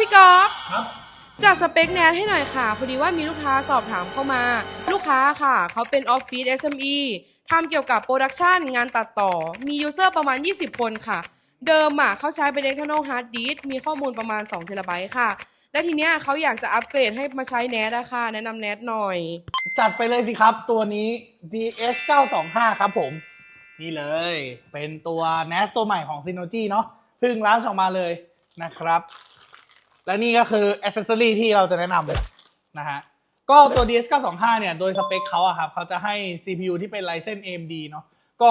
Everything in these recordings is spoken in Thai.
พี่กอล์ฟครับ จัดสเปคแนทให้หน่อยค่ะ พอดีว่ามีลูกค้าสอบถามเข้ามา ลูกค้าค่ะ เขาเป็นออฟฟิศ SME ทำเกี่ยวกับโปรดักชันงานตัดต่อ มียูเซอร์ประมาณ 20 คนค่ะ เดิมอะเขาใช้เป็น external hard disk มีข้อมูลประมาณ2เทราไบต์ค่ะ และทีเนี้ยเขาอยากจะอัปเกรดให้มาใช้แนทอะค่ะ แนะนำแนทหน่อย จัดไปเลยสิครับตัวนี้ DS 925ครับผม นี่เลย เป็นตัว NAS ตัวใหม่ของ Synology เนาะเพิ่งร้านออกมาเลยนะครับ และนี่ก็คือ Accessory ที่เราจะแนะนำนะฮะ ก็ตัว DS 925 เนี่ย โดยสเปคเขาอะครับเขาจะให้ CPU ที่เป็น Ryzen AMD เนาะ ก็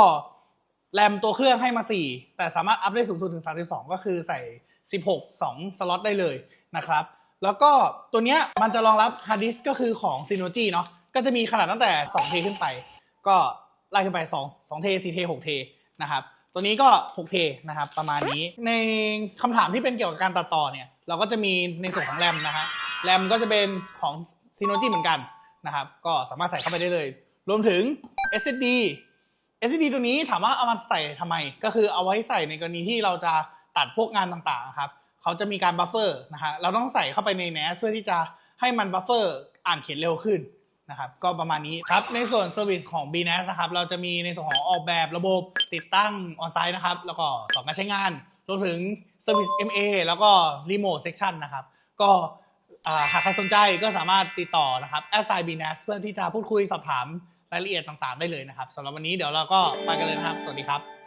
แรมตัวเครื่องให้มา 4 แต่สามารถอัพได้สูงสุดถึง 32 ก็คือใส่ 16 2 สล็อตได้เลยนะครับ แล้วก็ตัวเนี้ยมันจะรองรับฮาร์ดดิสก์ก็คือของ Synology เนาะ ก็จะมีขนาดตั้งแต่2เทขึ้นไป ก็ไล่ขึ้นไป 2 2เท4เท6เทนะครับ ตัวนี้ก็6เทนะครับ ประมาณนี้ ในคำถามที่เป็นเกี่ยวกับการตัดต่อเนี่ย เราก็จะมีในส่วนของแรมนะฮะแรมก็จะเป็นของ Synology เหมือนกันนะครับ ก็สามารถใส่เข้าไปได้เลย รวมถึง SSD SSD ตัวนี้ถามว่าเอามาใส่ทำไม ก็คือเอาไว้ใส่ในกรณีที่เราจะตัดพวกงานต่างๆครับเขาจะมีการบัฟเฟอร์นะฮะเราต้องใส่เข้าไปใน NAS เพื่อที่จะให้มันบัฟเฟอร์อ่านเขียนเร็วขึ้น นะครับก็ประมาณนี้ครับในส่วนเซอร์วิสของ BNAS นะครับเราจะมีในส่วนของออกแบบระบบติดตั้งออนไซต์นะครับแล้วก็สอนการใช้งานรวมถึงเซอร์วิส MA แล้วก็รีโมทเซ c ชันนะครับก็หากใครสนใจก็สามารถติดต่อนะครับ s i b n a s เพื่อที่จะพูดคุยสอบถามรายละเอียดต่างๆ ได้เลยนะครับสำหรับวันนี้เดี๋ยวเราก็ไปกันเลยนะครับ สวัสดีครับ